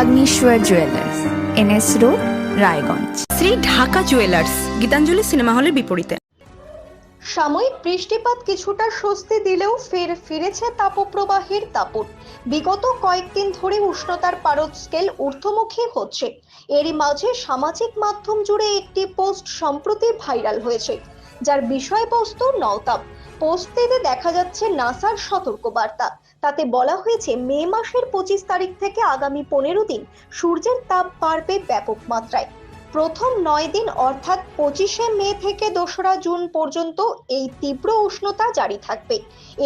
Agnishwar jewellers NS road Raiganj Shri Dhaka jewellers Gitanjali cinema হলের বিপরীতে। সাময়িক বৃষ্টিপাত কিছুটা স্বস্তি দিলেও ফের ফিরেছে তাপপ্রবাহের দাপট। বিগত কয়েকদিন ধরে উষ্ণতার পারদ স্কেল ঊর্ধ্বমুখী হচ্ছে। এরই মাঝে সামাজিক মাধ্যম জুড়ে একটি পোস্ট সম্প্রতি ভাইরাল হয়েছে যার বিষয়বস্তু নওতাপ। পোস্টটিতে দেখা যাচ্ছে নাসার সতর্কবার্তা। তাতে বলা হয়েছে, মে মাসের পঁচিশ তারিখ থেকে আগামী পনেরো দিন সূর্যের তাপ বাড়বে ব্যাপক মাত্রায়। প্রথম নয় দিন, অর্থাৎ পঁচিশে মে থেকে দোসরা জুন পর্যন্ত এই তীব্র উষ্ণতা জারি থাকবে।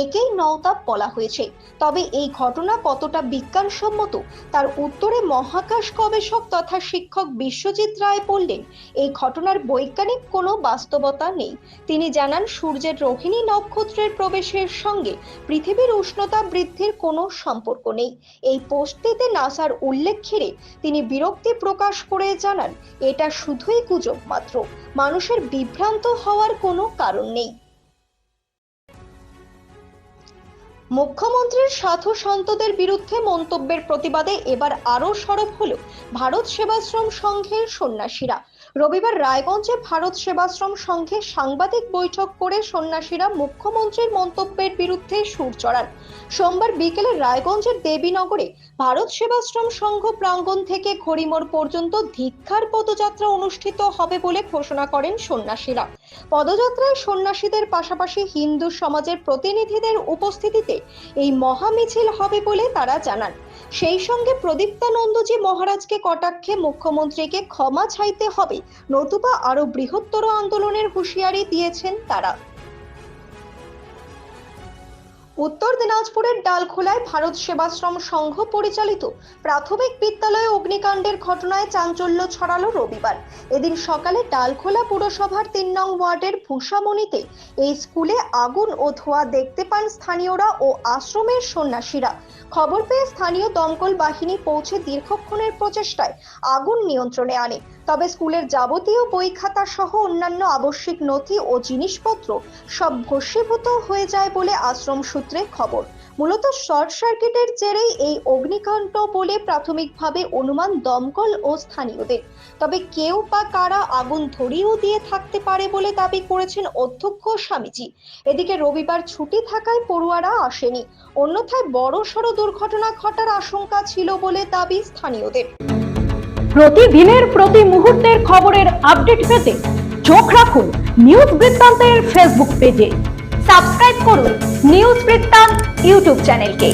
একেই নওতাপ বলা হয়েছে। তবে এই ঘটনা কতটা বিজ্ঞানসম্মত, তার উত্তরে মহাকাশ গবেষক তথা শিক্ষক বিশ্বজিৎ রায় বললেন, এই ঘটনার বৈজ্ঞানিক কোনো বাস্তবতা নেই। তিনি জানান, সূর্যের রোহিণী নক্ষত্রের প্রবেশের সঙ্গে পৃথিবীর উষ্ণতা বৃদ্ধির কোনো সম্পর্ক নেই। এই পোস্টটিতে নাসার উল্লেখ ঘিরে তিনি বিরক্তি প্রকাশ করে জানান এটা শুধুই গুজব মাত্র। মানুষের বিভ্রান্ত হওয়ার কোনো কারণ নেই। মুখ্যমন্ত্রীর সাধু সন্তদের বিরুদ্ধে মন্তব্যের প্রতিবাদে এবার আরও সরব হল ভারত সেবাশ্রম সংঘের সন্ন্যাসীরা। রবিবার রায়গঞ্জে ভারত সেবাশ্রম সংঘে সাংবাদিক বৈঠক করে সন্ন্যাসীরা মুখ্যমন্ত্রীর মন্তব্যের বিরুদ্ধে সুর চড়ান। সোমবার বিকেলে রায়গঞ্জের দেবীনগরে ভারত সেবাশ্রম সংঘ প্রাঙ্গণ থেকে ঘড়িমোড় পর্যন্ত ধিক্ষার পদযাত্রা অনুষ্ঠিত হবে বলে ঘোষণা করেন সন্ন্যাসীরা। পদযাত্রায় সন্ন্যাসীদের পাশাপাশি হিন্দু সমাজের প্রতিনিধিদের উপস্থিতিতে এই মহা মিছিল হবে বলে তারা জানান। সেই সঙ্গে প্রদীপ্তানন্দজি মহারাজকে কটাক্ষে মুখ্যমন্ত্রীকে ক্ষমা চাইতে হবে নতুবা আরও বৃহত্তর আন্দোলনের হুঁশিয়ারি দিয়েছেন তারা। উত্তর দিনাজপুরের ডালখোলায় ভারত সেবাশ্রম সংঘ পরিচালিত প্রাথমিক বিদ্যালয়ে অগ্নিকাণ্ডের ঘটনায় চাঞ্চল্য ছড়ালো রবিবার। এদিন সকালে ডালখোলা পুরসভার তিন নং ওয়ার্ডের ভূষামণিতে এই স্কুলে আগুন ও ধোঁয়া দেখতে পান স্থানীয়রা ও আশ্রমের সন্ন্যাসীরা। খবর পেয়ে স্থানীয় দমকল বাহিনী পৌঁছে দীর্ঘক্ষণের প্রচেষ্টায় আগুন নিয়ন্ত্রণে আনে। তবে স্কুলের যাবতীয় বই খাতা সহ অন্যান্য আবশ্যিক নথি ও জিনিসপত্র সব ভস্মীভূত হয়ে যায় বলে আশ্রম সূত্রে খবর, মূলত শর্ট সার্কিটের জেরেই এই অগ্নিকাণ্ড বলে প্রাথমিকভাবে অনুমান দমকল ও স্থানীয়দের। তবে কেউ বা কারা আগুন ধরিয়েও দিয়ে থাকতে পারে বলে দাবি করেছেন অধ্যক্ষ স্বামীজি। এদিকে রবিবার ছুটি থাকায় পড়ুয়ারা আসেনি। অন্যথায় বড় সড় দুর্ঘটনা ঘটার আশঙ্কা ছিল বলে দাবি স্থানীয়দের। প্রতিদিনের, প্রতি মুহূর্তের খবরের আপডেট পেতে চোখ রাখুন নিউজ বৃত্তান্তের ফেসবুক পেজে। সাবস্ক্রাইব করুন নিউজ বৃত্তান্ত ইউটিউব চ্যানেলকে।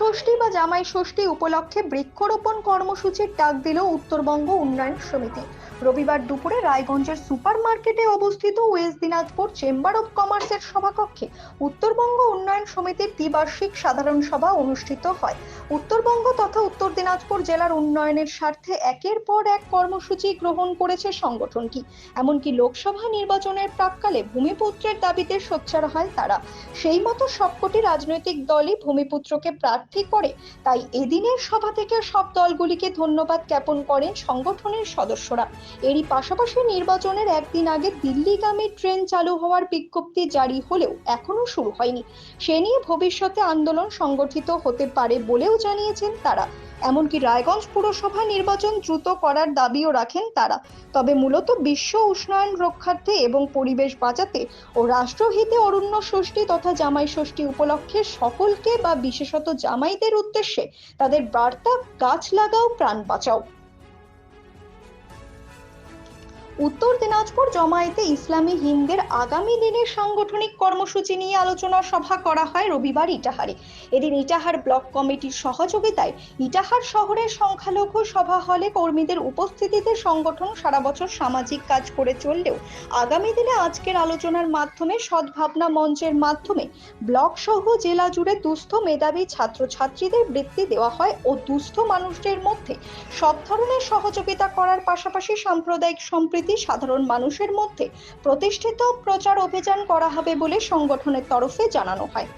ষষ্ঠী বা জামাই ষষ্ঠী উপলক্ষে বৃক্ষরোপণ কর্মসূচির ডাক দিল উত্তরবঙ্গ উন্নয়ন সমিতি। রবিবার দুপুরে রায়গঞ্জের সুপার মার্কেটে অবস্থিত ওয়েস্ট দিনাজপুর চেম্বার অব কমার্সের সভাকক্ষে উত্তরবঙ্গ উন্নয়ন সমিতির দ্বিবার্ষিক সাধারণ সভা অনুষ্ঠিত হয়। উত্তরবঙ্গ তথা উত্তর দিনাজপুর জেলার উন্নয়নের স্বার্থে একের পর এক কর্মসূচি গ্রহণ করেছে সংগঠনটি। এমনকি লোকসভা নির্বাচনের প্রাককালে ভূমিপুত্রের দাবিতে সোচ্চার হয় তারা। সেই মতো সবকটি রাজনৈতিক দলই ভূমিপুত্রকে প্রার্থী করে। তাই এদিনের সভা থেকে সব দলগুলিকে ধন্যবাদ জ্ঞাপন করেন সংগঠনের সদস্যরা। এরই পাশাপাশি নির্বাচনের একদিন আগে দিল্লিগামী ট্রেন চালু হওয়ার বিজ্ঞপ্তি জারি হলেও এখনও শুরু হয়নি। সে নিয়ে ভবিষ্যতে আন্দোলন সংগঠিত হতে পারে বলেও জানিয়েছেন তারা। এমনকি রায়গঞ্জ পুরসভা নির্বাচন দ্রুত করার দাবিও রাখেন তারা। তবে মূলত বিশ্ব উষ্ণায়ন রক্ষার্থে এবং পরিবেশ বাঁচাতে ও রাষ্ট্রহিতে অরণ্য ষষ্ঠী তথা জামাই ষষ্ঠী উপলক্ষে সকলকে বা বিশেষত জামাইদের উদ্দেশ্যে তাদের বার্তা, গাছ লাগাও, প্রাণ বাঁচাও। উত্তর দিনাজপুর জমায়েতে ইসলামী হিন্দের আগামী দিনের সাংগঠনিক কর্মসূচি নিয়ে আলোচনা সভা করা হয় রবিবার ইটাহারে। এদিন ইটাহার ব্লক কমিটির সহযোগিতায় ইটাহার শহরের সংখ্যালঘু সভা হলে কর্মীদের উপস্থিতিতে সংগঠন সারা বছর সামাজিক কাজ করে চললেও আগামী দিনে আজকের আলোচনার মাধ্যমে সদ্ভাবনা মঞ্চের মাধ্যমে ব্লক সহ জেলা জুড়ে দুস্থ মেধাবী ছাত্রছাত্রীদের বৃত্তি দেওয়া হয় ও দুস্থ মানুষদের মধ্যে সব ধরনের সহযোগিতা করার পাশাপাশি সাম্প্রদায়িক সম্প্রীতি সাধারণ মানুষের মধ্যে প্রতিষ্ঠিত প্রচার অভিযান করা হবে বলে সংগঠনের তরফে জানানো হয়।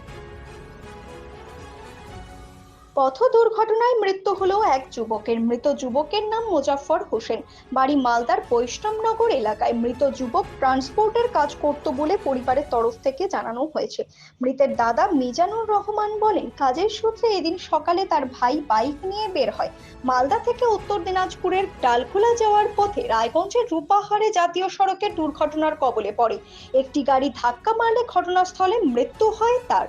পথ দুর্ঘটনায় মৃত্যু হলো এক যুবকের। মৃত যুবকের নাম মোজাফফর হোসেন। বাড়ি মালদার বৈষ্ণবনগর এলাকায় মৃত যুবক ট্রান্সপোর্টের কাজ করত বলে পরিবারের তরফ থেকে জানানো হয়েছে। মৃতের দাদা মিজানুর রহমান বলেন, কাজের সূত্রে এদিন সকালে তার ভাই বাইক নিয়ে বের হয়। মালদা থেকে উত্তর দিনাজপুরের ডালখোলা যাওয়ার পথে রায়গঞ্জের রূপাহারে জাতীয় সড়কের দুর্ঘটনার কবলে পড়ে। একটি গাড়ি ধাক্কা মারলে ঘটনাস্থলে মৃত্যু হয় তার।